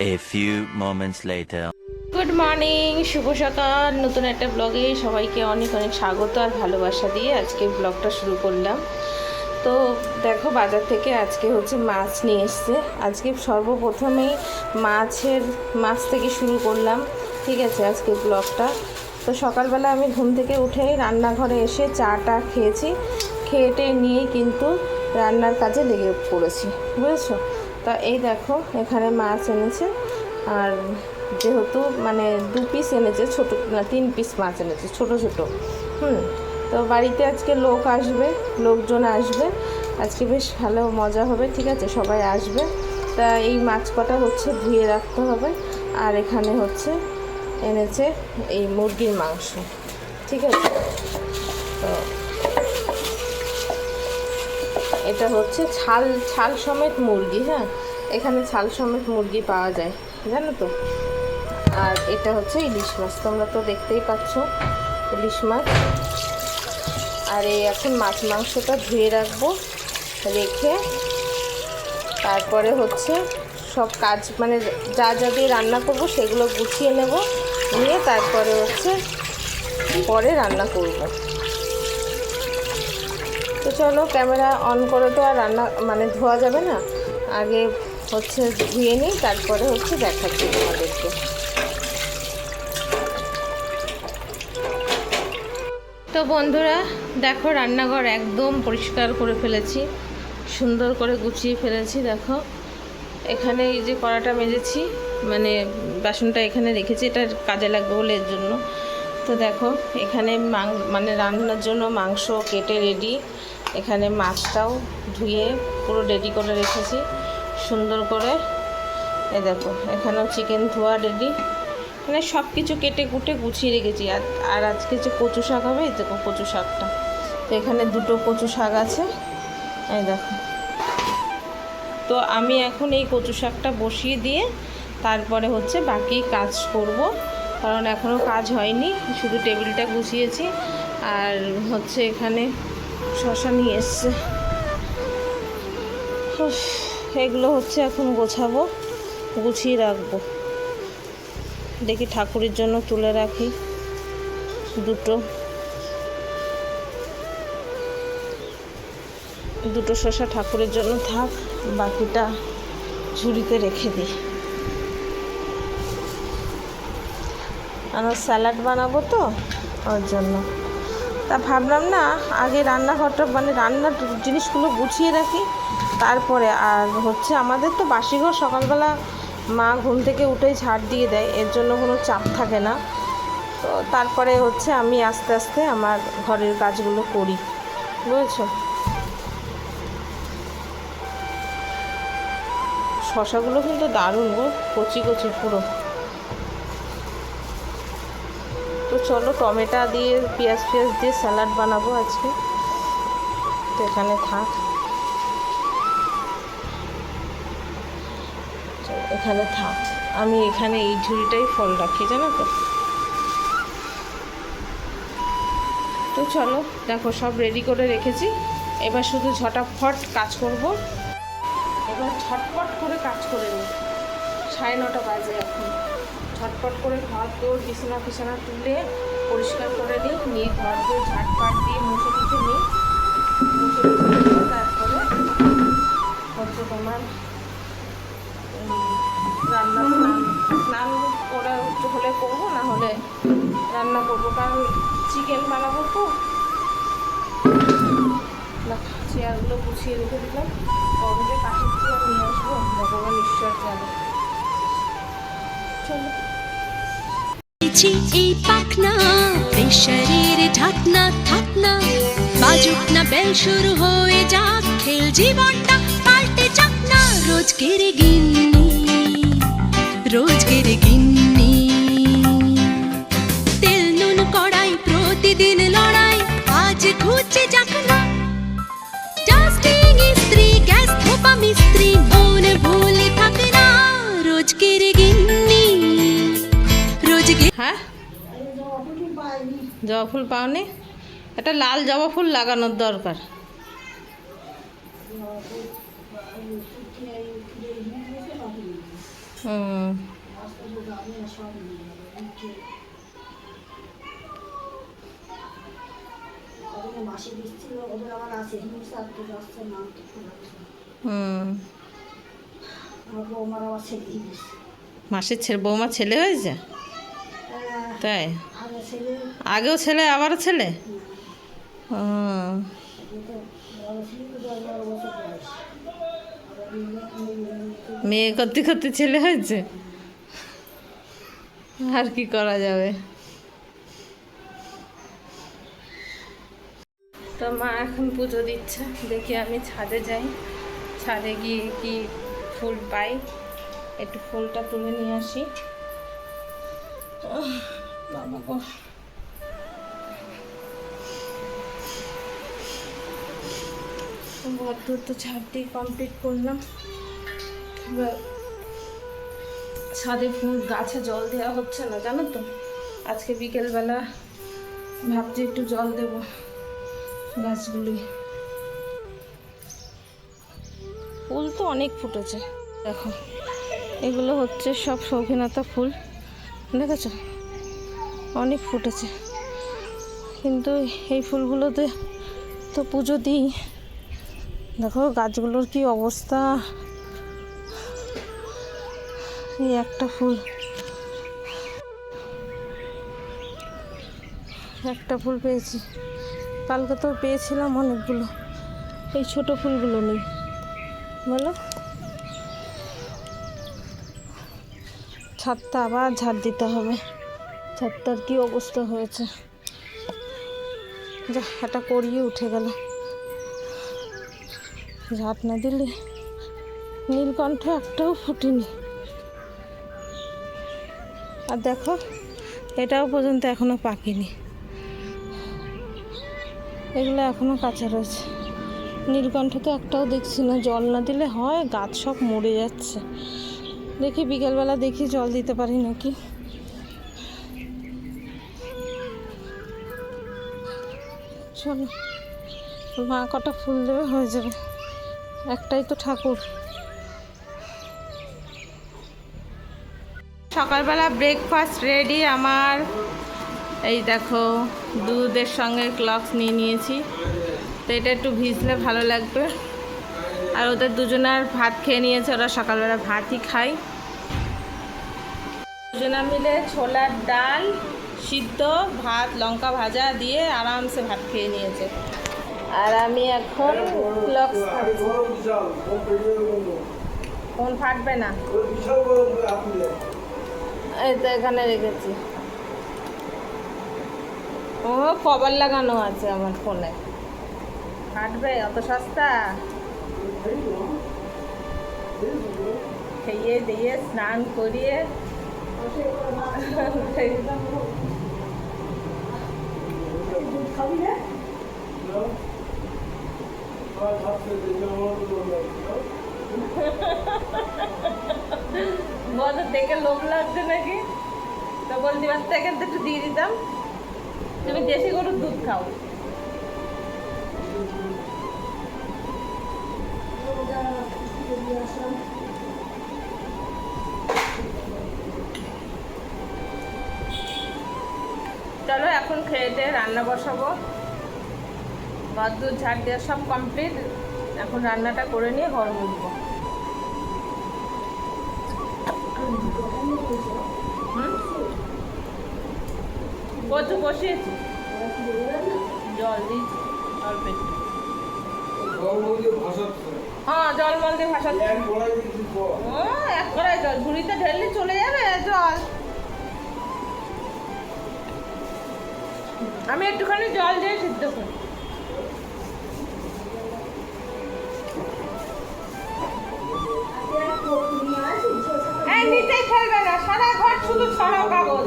A few moments later. Good morning শুভ সকাল। নতুন একটা ব্লগে সবাইকে অনেক অনেক স্বাগত আর ভালোবাসা দিয়ে আজকে ব্লগটা শুরু করলাম। তো দেখো, বাজার থেকে আজকে হচ্ছে মাছ নিয়ে এসছে। আজকে সর্বপ্রথমেই মাছের, মাছ থেকে শুরু করলাম। ঠিক আছে, আজকে ব্লগটা তো সকালবেলা আমি ঘুম থেকে উঠেই রান্নাঘরে এসে চাটা খেয়েছি। খেয়েটে নিয়ে কিন্তু রান্নার কাজে লেগে পড়েছি। বুঝেছ? তা এই দেখো, এখানে মাছ এনেছে। আর যেহেতু মানে দু পিস এনেছে, ছোটো, না, তিন পিস মাছ এনেছে, ছোট ছোট। হুম, তো বাড়িতে আজকে লোক আসবে, লোকজন আসবে। আজকে বেশ ভালো মজা হবে, ঠিক আছে? সবাই আসবে। তা এই মাছ কটা হচ্ছে ধুয়ে রাখতে হবে। আর এখানে হচ্ছে এনেছে এই মুরগির মাংস, ঠিক আছে? তো এটা হচ্ছে ছাল ছাল সমেত মুরগি হ্যাঁ? এখানে ছাল সমেত মুরগি পাওয়া যায়, জানো তো? আর এটা হচ্ছে ইলিশ মাছ, তোমরা তো দেখতেই পাচ্ছ ইলিশ মাছ। আর এই এখন মাছ মাংসটা ধুয়ে রাখব, রেখে তারপরে হচ্ছে সব কাজ মানে যা যা দিয়ে রান্না করব সেগুলো গুছিয়ে নেব, নিয়ে তারপরে হচ্ছে পরে রান্না করব। তো চলো, ক্যামেরা অন করে তো, আর রান্না মানে ধোয়া যাবে না? আগে হচ্ছে ধুয়ে নিই, তারপরে হচ্ছে দেখাচ্ছি তোমাদেরকে। তো বন্ধুরা, দেখো রান্নাঘর একদম পরিষ্কার করে ফেলেছি, সুন্দর করে গুছিয়ে ফেলেছি, দেখো। এখানে এই যে কড়াটা মেজেছি মানে বাসনটা এখানে রেখেছি, এটা কাজে লাগবে বলে এর জন্য। তো দেখো, এখানে মাং মানে রান্নার জন্য মাংস কেটে রেডি এখানে মাছটাও ধুয়ে পুরো রেডি করে রেখেছি। সুন্দর করে। এ দেখো, এখানেও চিকেন ধোয়া রেডি মানে সব কিছু কেটে কুটে গুছিয়ে রেখেছি। আর আর আজকে যে কচু শাক হবে, এই দেখো কচু শাকটা। তো এখানে দুটো কচু শাক আছে। এই দেখো। তো আমি এখন এই কচু শাকটা বসিয়ে দিয়ে তারপরে হচ্ছে বাকি কাজ করব। কারণ এখনও কাজ হয়নি, শুধু টেবিলটা গুছিয়েছি। আর হচ্ছে এখানে শশা নিয়ে এসছে। এগুলো হচ্ছে এখন গোছাবো, গুছিয়ে রাখব। দেখি ঠাকুরের জন্য তুলে রাখি দুটো। দুটো শসা ঠাকুরের জন্য থাক, বাকিটা ঝুড়িতে রেখে দিই। আমার স্যালাড বানাবো তো, ওর জন্য। তা ভাবলাম না, আগে রান্নাঘরটা মানে রান্নার জিনিসগুলো গুছিয়ে রাখি, তারপরে আর হচ্ছে আমাদের তো বাসিঘর সকালবেলা মা ঘুম থেকে উঠেই ঝাড় দিয়ে দেয়, এর জন্য কোনো চাপ থাকে না। তো তারপরে হচ্ছে আমি আস্তে আস্তে আমার ঘরের কাজগুলো করি, বুঝেছ? শশাগুলো কিন্তু দারুণ গো, কচি কচি পুরো তো চলো টমেটো দিয়ে পেঁয়াজ পেঁয়াজ দিয়ে স্যালাড বানাবো আজকে। তো এখানে থাক। এখানে থাক। আমি এখানে এই ঝুড়িটাই ফল রাখি, জানো তো? তো চলো, দেখো সব রেডি করে রেখেছি। এবার শুধু ঝটাফট কাজ করব। এবার ঝটপট করে কাজ করে নিই। সাড়ে নটা বাজে এখন। ঝটপট করে ঘর দৌড় বিছানা ফিছানা তুলে পরিষ্কার করে নিই নিয়ে ঘর দৌড় ঝাটপাট দিয়ে মুছে কিছু নিই। মুছে তারপরে হচ্ছে তোমার রান্না স্নান স্নান করে হলে করব, না হলে রান্না করব। কারণ চিকেন বানাবো তো। না, চেয়ারগুলো গুছিয়ে রেখে দিলাম। কবে কাঠের চেয়ার নিয়ে আসব। ভগবান ঈশ্বর জানে। চলো। পেয়েছি এই পাখনা। শরীর ঢাকনা থাকনা বাজুক না বেল শুরু হয়ে যাক, খেল জীবনটা পাল্টে যাক না। গেরে গিন্নি, রোজ গেরে গিন্নি। জবা ফুল পাওনি। একটা লাল জবা ফুল লাগানোর দরকার। হুম। মাসির ছেলে বৌমা ছেলে হয়েছে? তাই? আগেও ছেলে, আবারও ছেলে? আবার মেয়ে- করতে করতে ছেলে হয়েছে? আর কি করা যাবে? তো মা এখন পুজো দিচ্ছে। দেখি আমি ছাদে যাই। ছাদে গিয়ে কি ফুল পাই। একটু ফুলটা তুলে নিয়ে আসি। বাবা তো দিয়ে কমপ্লিট করলাম। ছাদে গাছে জল দেওয়া হচ্ছে না, জানো তো? আজকে বিকেলবেলা ভাবছি একটু জল দেব গাছগুলি। ফুল তো অনেক ফুটেছে, দেখো। এগুলো হচ্ছে সব শৌখিনতা ফুল, দেখেছ? অনেক ফুটেছে। কিন্তু এই ফুলগুলোতে তো পুজো দিই। দেখো গাছগুলোর কি অবস্থা। এই একটা ফুল। একটা ফুল পেয়েছি। কালকে তো পেয়েছিলাম অনেকগুলো। এই ছোট ফুলগুলো নেই। বলো। ছাদটা আবার ঝাড় দিতে হবে। ছাদটার কি অবস্থা হয়েছে? যা, এটা করিয়ে উঠে গেল। ঝাঁট না দিলে নীলকণ্ঠ একটাও ফুটেনি। আর দেখো, এটাও পর্যন্ত এখনও পাকেনি। এগুলো এখনও কাঁচা রয়েছে। নীলকণ্ঠ তো একটাও দেখছি না। জল না দিলে হয়, গাছ সব মরে যাচ্ছে। দেখি বিকেলবেলা দেখি জল দিতে পারি নাকি? চলো। মা কটা ফুল দেবে? হয়ে যাবে। একটাই তো ঠাকুর। সকালবেলা ব্রেকফাস্ট রেডি আমার এই দেখো, দুধের সঙ্গে ক্লক্স নিয়ে নিয়েছি। তো এটা একটু ভিজলে ভালো লাগবে। আর ওদের দুজনার ভাত খেয়ে নিয়েছে, ওরা সকালবেলা ভাতই খায়। দুজনা মিলে ছোলার ডাল, সিদ্ধ, ভাত, লঙ্কা ভাজা দিয়ে আরামসে ভাত খেয়ে নিয়েছে। আর আমি এখন ফোন ফাটবে না। এই তো এখানে রেখেছি। ও কভার লাগানো আছে আমার ফোনে। ফাটবে, অত সস্তা? খেয়ে দিয়ে স্নান করিয়ে দেখে লোভ লাগছে নাকি? তো বলছি বাচ্চা এখান থেকে একটু দিয়ে দিতাম। তুমি দেশি গরুর দুধ খাও। ওটা দিয়ে চলো এখন খেয়ে দিয়ে রান্না বসাবো। দুধ ঝাড় দেওয়া সব কমপ্লিট এখন রান্নাটা করে নিয়ে ঘর হুম? কচু বসিয়েছি। জল দিয়েছি হ্যাঁ জল মল দিয়ে ভাসাচ্ছি। ও এক কড়াই জল। ঝুড়িতে ঢেললে চলে যাবে জল। আমি একটুখানি জল দিয়ে সিদ্ধ করি। এই নিচেই ফেলবে না সারা ঘর শুধু ছড়াও কাগজ।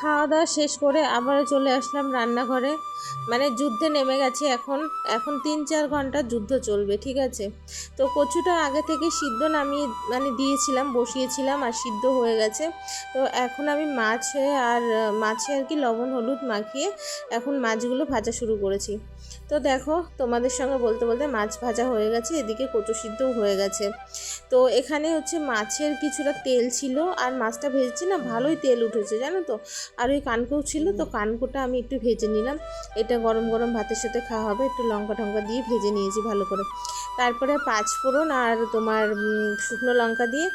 খাওয়া দাওয়া শেষ করে আবারও চলে আসলাম রান্নাঘরে। মানে যুদ্ধে নেমে গেছে এখন। এখন তিন চার ঘণ্টা যুদ্ধ চলবে, ঠিক আছে? তো কচুটা আগে থেকে সিদ্ধ নামিয়ে মানে দিয়েছিলাম, বসিয়েছিলাম আর সিদ্ধ হয়ে গেছে। তো এখন আমি মাছে আর মাছে আর কি লবণ, হলুদ মাখিয়ে এখন মাছগুলো ভাজা শুরু করেছি। তো দেখো, তোমাদের সঙ্গে বলতে বলতে মাছ ভাজা হয়ে গেছে, এদিকে কচু সিদ্ধও হয়ে গেছে। তো এখানে হচ্ছে মাছের কিছুটা তেল ছিল, আর মাছটা ভেজেছি না, ভালোই তেল উঠেছে, জানো তো? আর ওই কানকোও ছিল, তো কানকোটা আমি একটু ভেজে নিলাম। এটা গরম গরম ভাতের সাথে খাওয়া হবে, একটু লঙ্কা টঙ্কা দিয়ে ভেজে নিয়েছি ভালো করে। তারপরে পাঁচ ফোড়ন আর তোমার শুকনো লঙ্কা দিয়ে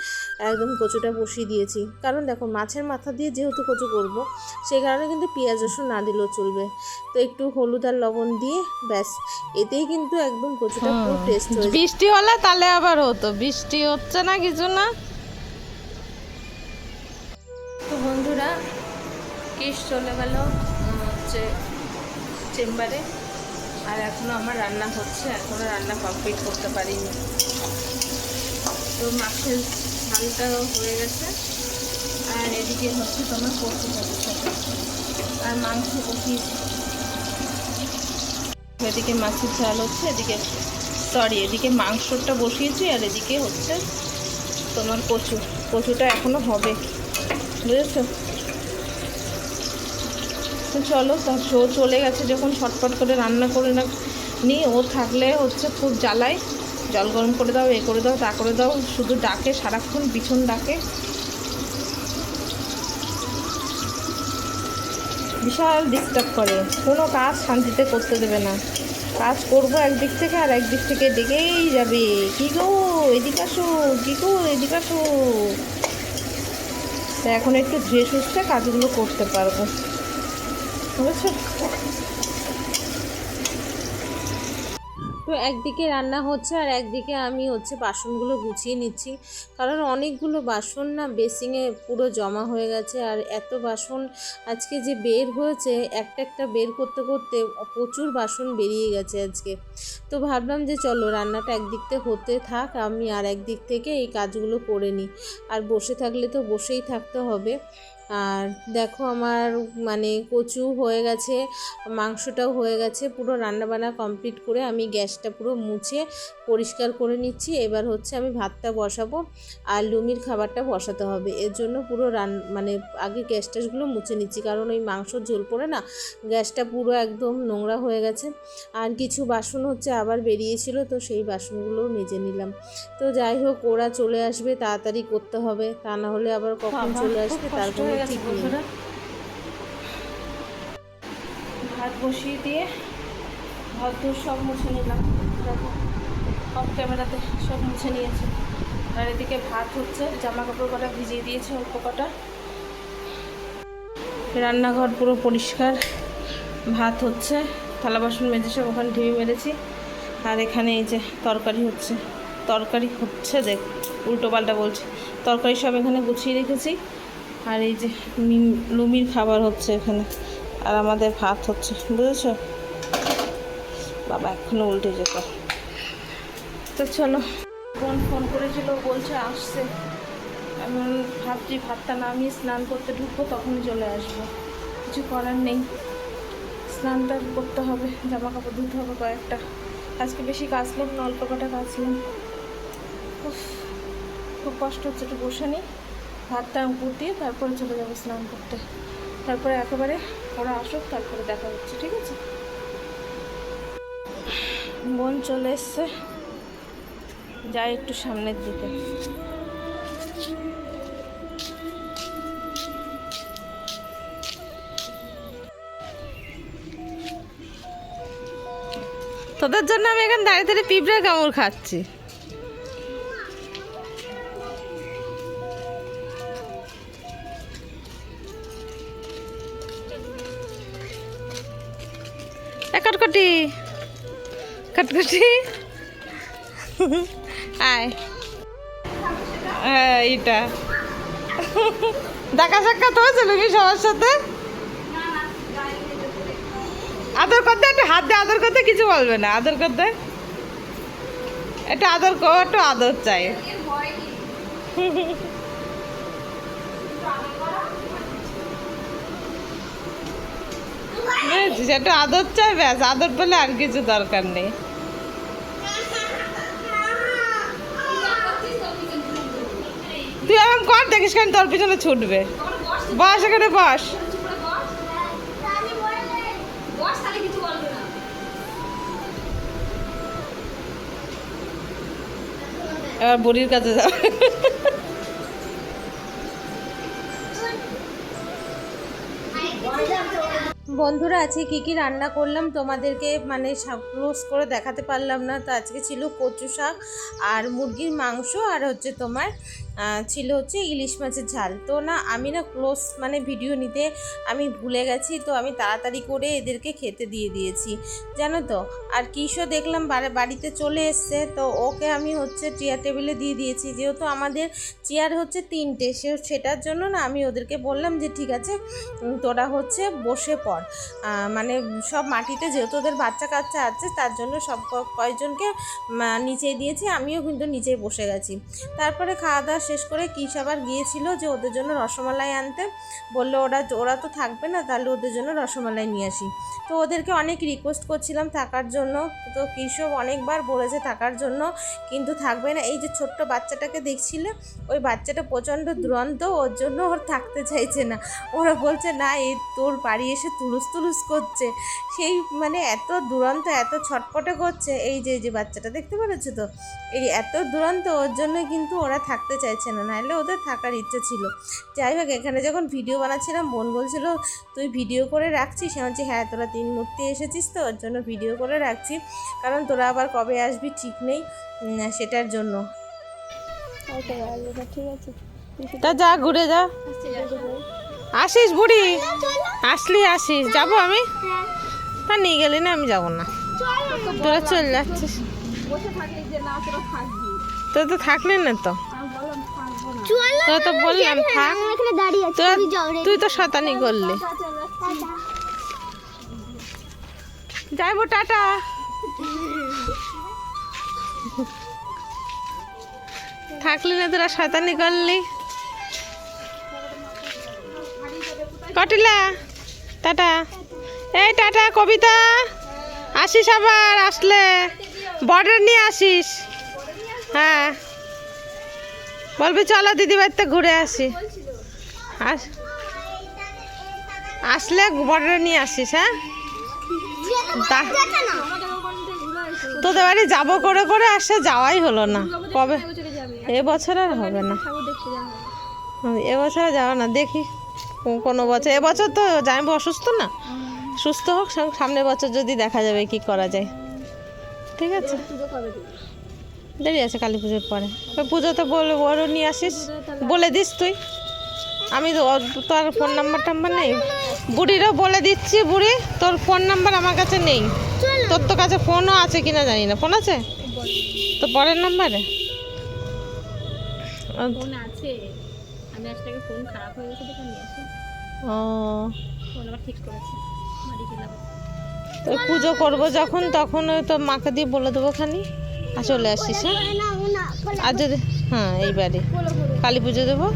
একদম কচুটা বসিয়ে দিয়েছি। কারণ দেখো, মাছের মাথা দিয়ে যেহেতু কচু করব, সেই কারণে কিন্তু পেঁয়াজ রসুন না দিলেও চলবে। তো একটু হলুদ আর লবণ দিয়ে ব্যাস এতেই কিন্তু একদম কচুটা পুরো টেস্ট হয়ে বৃষ্টি হলে তাহলে আবার হতো বৃষ্টি হচ্ছে না কিছু না। তো বন্ধুরা কিস চলে গেল হচ্ছে চেম্বারে আর এখনও আমার রান্না হচ্ছে এখনও রান্না কমপ্লিট করতে পারিনি। তো মাছের ঝালটাও হয়ে গেছে আর এদিকে হচ্ছে তোমার কচু হচ্ছে আর মাংস কষিয়েছি এদিকে মাছের ঝাল হচ্ছে, এদিকে সরি এদিকে মাংসটা বসিয়েছি আর এদিকে হচ্ছে তোমার কচু। কচুটা এখনও হবে, বুঝেছ? চলো তার শো চলে গেছে যখন ছটফট করে রান্না করে না নি ও থাকলে হচ্ছে খুব জ্বালায়। জল গরম করে দাও, এ করে দাও, তা করে দাও। শুধু ডাকে, সারাক্ষণ পিছন ডাকে। বিশাল ডিস্টার্ব করে। কোনো কাজ শান্তিতে করতে দেবে না। কাজ করব একদিক থেকে আর একদিক থেকে ডেকেই যাবে। কী গো, এদিকে আসো, কী গো, এদিকে আসো। তা এখন একটু ধীরে সুস্থে কাজগুলো করতে পারব। বুঝেছ? তো একদিকে রান্না হচ্ছে আর একদিকে আমি হচ্ছে বাসনগুলো গুছিয়ে নিচ্ছি। কারণ অনেকগুলো বাসন না বেসিংয়ে পুরো জমা হয়ে গেছে আর এত বাসন আজকে যে বের হয়েছে, একটা একটা বের করতে করতে প্রচুর বাসন বেরিয়ে গেছে আজকে। তো ভাবলাম যে চলো রান্নাটা একদিক থেকে হতে থাক, আমি আর একদিক থেকে এই কাজগুলো করে নিই। আর বসে থাকলে তো বসেই থাকতে হবে। আর দেখো আমার মানে কচু হয়ে গেছে মাংসটাও হয়ে গেছে পুরো রান্নাবান্না কমপ্লিট করে আমি গ্যাসটা পুরো মুছে পরিষ্কার করে নিচ্ছি। এবার হচ্ছে আমি ভাতটা বসাবো আর লুমির খাবারটা বসাতে হবে। এর জন্য পুরো রান মানে আগে গ্যাস ট্যাসগুলো মুছে নিচ্ছি কারণ ওই মাংসর ঝোল পড়ে না গ্যাসটা পুরো একদম নোংরা হয়ে গেছে। আর কিছু বাসন হচ্ছে আবার বেরিয়েছিল তো সেই বাসনগুলোও মেজে নিলাম। তো যাই হোক ওরা চলে আসবে তাড়াতাড়ি করতে হবে তা না হলে আবার কখন চলে আসবে তার কোনো ভাত বসিয়ে দিয়ে ভাত দূর সব মুছে নিলাম। দেখো অফ ক্যামেরাতে সব মুছে নিয়েছে। আর এদিকে ভাত হচ্ছে জামা কাপড় কটা ভিজিয়ে দিয়েছে অল্প কটা। রান্নাঘর পুরো পরিষ্কার। ভাত হচ্ছে থালা বাসন মেজে সব ওখানে ঢেবে মেরেছি। আর এখানে এই যে তরকারি হচ্ছে। তরকারি হচ্ছে দেখ উল্টো পাল্টা বলছি। তরকারি সব এখানে গুছিয়ে রেখেছি। আর এই যে লুমির খাবার হচ্ছে এখানে। আর আমাদের ভাত হচ্ছে, বুঝেছ? বাবা এখনও উল্টে যেত। তো চলো, বোন ফোন করেছিল, বলছে আসছে। আমি ভাবছি ভাতটা নামিয়ে স্নান করতে ঢুকবো, তখনই চলে আসব। কিছু করার নেই। স্নানটা করতে হবে জামা কাপড় ধুতে হবে কয়েকটা। আজকে বেশি কাচলাম না, অল্প কটা কাচলাম। খুব কষ্ট হচ্ছে, একটু বসে নিই উপর দিয়ে তারপরে চলে যাব স্নান করতে। তারপরে একেবারে ওরা আসুক, তারপরে দেখা হচ্ছে, ঠিক আছে? বোন চলে এসছে। যাই একটু সামনের দিকে। তোদের জন্য আমি এখানে দাঁড়িয়ে দাঁড়িয়ে পিঁপড়ের কামড় খাচ্ছি। কটকটি। কটকটি। আয়। হ্যাঁ, দেখা সাক্ষাৎ হয়েছিল কি সবার সাথে? আদর করতে একটু হাত দিয়ে আদর করতে কিছু বলবে না। আদর করতে? একটু আদর কর একটু আদর চাই। বুঝছিস একটু আদর চাই, ব্যাস, আদর পেলে আর কিছু দরকার নেই। তুই এখন কর, দেখিস কেন তোর পিছনে ছুটবে। বস এখানে, বস। এবার বুড়ির কাছে যাও। বন্ধুরা আছে কী কী রান্না করলাম তোমাদেরকে মানে ক্লোজ করে দেখাতে পারলাম না। তো আজকে ছিল কচু শাক আর মুরগির মাংস আর হচ্ছে তোমার ছিল হচ্ছে ইলিশ মাছের ঝাল। তো না, আমি না ক্লোজ মানে ভিডিও নিতে আমি ভুলে গেছি, তো আমি তাড়াতাড়ি করে এদেরকে খেতে দিয়ে দিয়েছি। জানো তো? আর কিশো দেখলাম বাড়িতে চলে এসছে, তো ওকে আমি হচ্ছে চেয়ার টেবিলে দিয়ে দিয়েছি। যেহেতু আমাদের চেয়ার হচ্ছে তিনটে, সে, সেটার জন্য না আমি ওদেরকে বললাম যে, ঠিক আছে তোরা হচ্ছে বসে পড়। মানে সব মাটিতে যেহেতু ওদের বাচ্চা কাচ্চা আছে, তার জন্য সব কয়েকজনকে নিচে দিয়েছি, আমিও কিন্তু নিচেই বসে গেছি। তারপরে খাওয়া দাওয়া শেষ করে কিস আবার গিয়েছিল যে ওদের জন্য রসমালাই আনতে। বলল ওরা ওরা তো থাকবে না, তাহলে ওদের জন্য রসমালাই নিয়ে আসি। তো ওদেরকে অনেক রিকোয়েস্ট করছিলাম থাকার জন্য। তো কৃষক অনেকবার বলেছে থাকার জন্য, কিন্তু থাকবে না। এই যে ছোট্ট বাচ্চাটাকে দেখছিলে? ওই বাচ্চাটা প্রচণ্ড দুরন্ত, ওর জন্য ওর থাকতে চাইছে না। ওরা বলছে, না এই তোর বাড়ি এসে তুলুস তুলুস করছে। সেই মানে এত দুরন্ত, এত ছটপটে করছে। এই যে যে বাচ্চাটা দেখতে পেরেছ তো? এই এত দুরন্ত, ওর জন্য কিন্তু ওরা থাকতে চাইছে না নাহলে ওদের থাকার ইচ্ছে ছিল। যাই হোক এখানে যখন ভিডিও বানাচ্ছিলাম বোন বলছিল তুই ভিডিও করে রাখছিস? আমি বলছি হ্যাঁ তোরা তিন মূর্তি এসেছিস তো ওর জন্য ভিডিও করে রাখছি। কারণ তোরা আবার কবে আসবি ঠিক নেই সেটার জন্য। তা যা ঘুরে যা। আসিস বুড়ি? আসলি আসিস। যাব আমি? তা নিয়ে গেলি না আমি যাব না। তোরা চলে যাচ্ছিস। তোর তো থাকলি না তো। তোরা তো বললাম থাক। তুই তো শতানি করলি। যাইবো টাটা থাকলি না তোরা শতানি করলি। কটিলা টাটা। এই টাটা কবিতা। আসিস আবার আসলে। বর্ডার নিয়ে আসিস। হ্যাঁ। বলবি, চলো দিদি বাড়িতে ঘুরে আসি। আস- আসলে বর্ডার নিয়ে আসিস হ্যাঁ? তোদের বাড়ি যাব করে করে আসে যাওয়াই হলো না। কবে? এবছর আর হবে না। এবছর যাওয়া না। দেখি কোনো বছর। এবছর তো জামাইবু অসুস্থ না। সুস্থ হোক, সাম- সামনের বছর যদি দেখা যাবে কি করা যায়। ঠিক আছে? দেরি আছে কালী পুজোর পরে। পুজো তো পুজোতে বলে ওরও নিয়ে আসিস। বলে দিস তুই। আমি তো তোর ফোন নাম্বার টাম্বার নেই। বুড়িরও বলে দিচ্ছি বুড়ি তোর ফোন নাম্বার আমার কাছে নেই। তোর তো কাছে ফোনও আছে কিনা জানি না। ফোন আছে? তো পরের নাম্বারে ফোন আছে। আমি আজকে ফোন খারাপ হয়ে গেছে দেখে নিয়ে আসি ও। ফোন আবার ঠিক করেছি। বাড়ি গেলাম। তো পুজো করব যখন তখন ওই তো মাকে দিয়ে বলে দেবো খানি। চলে আসিস? হ্যাঁ আর যদি হ্যাঁ এইবারে। কালী পুজো দেবো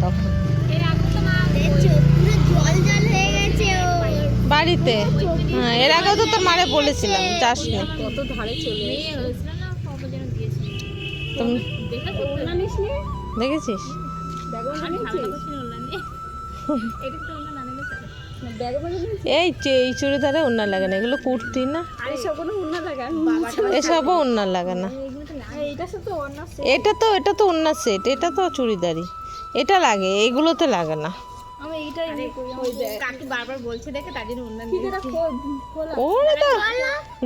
তখন। বাড়িতে? হ্যাঁ এর আগেও তো তোর মারে বলেছিলাম যাস না দেখেছিস? এই এই চুড়িদারে উন্না লাগে না, এগুলো কুর্তি না। এসবও উন্না লাগে না। এটা তো এটা তো উন্না সেট এটা তো চুড়িদারি এটা লাগে এইগুলোতে লাগে না।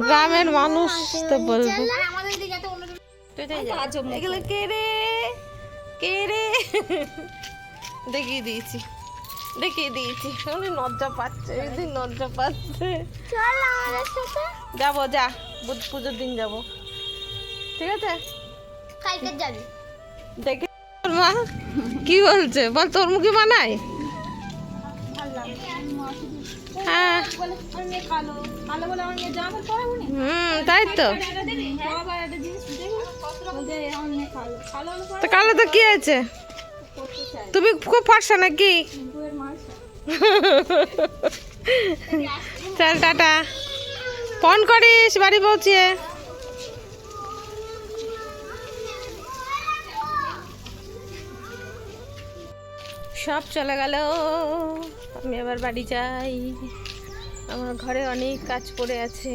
গ্রামের মানুষ তো বলব। দেখিয়ে দিয়েছি। দেখিয়ে দিয়েছি। উনি নজ্জা পাচ্ছে এই নজ্জা পাচ্ছে। যাব যা বুধ পুজোর দিন যাব। ঠিক আছে? কালকে যাবি। দেখে তোর মা কি বলছে? বল তোর মুখে মানায় হ্যাঁ। হুম তাই তো। তো কালো তো কি আছে? তুমি খুব ফর্সা নাকি? চল, টাটা। ফোন করিস, বাড়ি পৌঁছে সব চলে গেল। আমি আবার বাড়ি যাই। আমার ঘরে অনেক কাজ পড়ে আছে।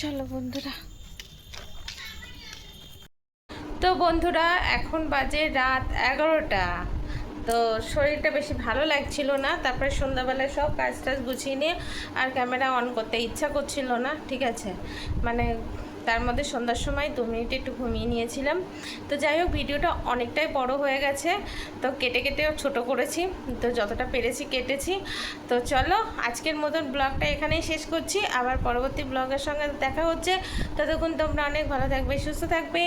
চলো বন্ধুরা। বন্ধুরা, এখন বাজে রাত এগারোটা। তো শরীরটা বেশি ভালো লাগছিল না, তারপরে সন্ধ্যাবেলায় সব কাজ টাজ গুছিয়ে নিয়ে আর ক্যামেরা অন করতে ইচ্ছা করছিল না, ঠিক আছে? মানে তার মধ্যে সন্ধ্যার সময় দু মিনিট একটু ঘুমিয়ে নিয়েছিলাম। তো যাই হোক, ভিডিওটা অনেকটাই বড় হয়ে গেছে। তো কেটে কেটে ছোট করেছি। তো যতটা পেরেছি কেটেছি। তো চলো, আজকের মতন ব্লগটা এখানেই শেষ করছি। আবার পরবর্তী ব্লগের সঙ্গে দেখা হচ্ছে। ততক্ষণ তোমরা অনেক ভালো থাকবে, সুস্থ থাকবে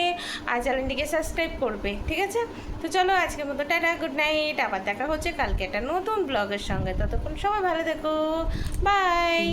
আর চ্যানেলটিকে সাবস্ক্রাইব করবে, ঠিক আছে? তো চলো, আজকের মতো টাটা, গুড নাইট। আবার দেখা হচ্ছে কালকে একটা নতুন ব্লগের সঙ্গে। ততক্ষণ সবাই ভালো থেকো। বাই।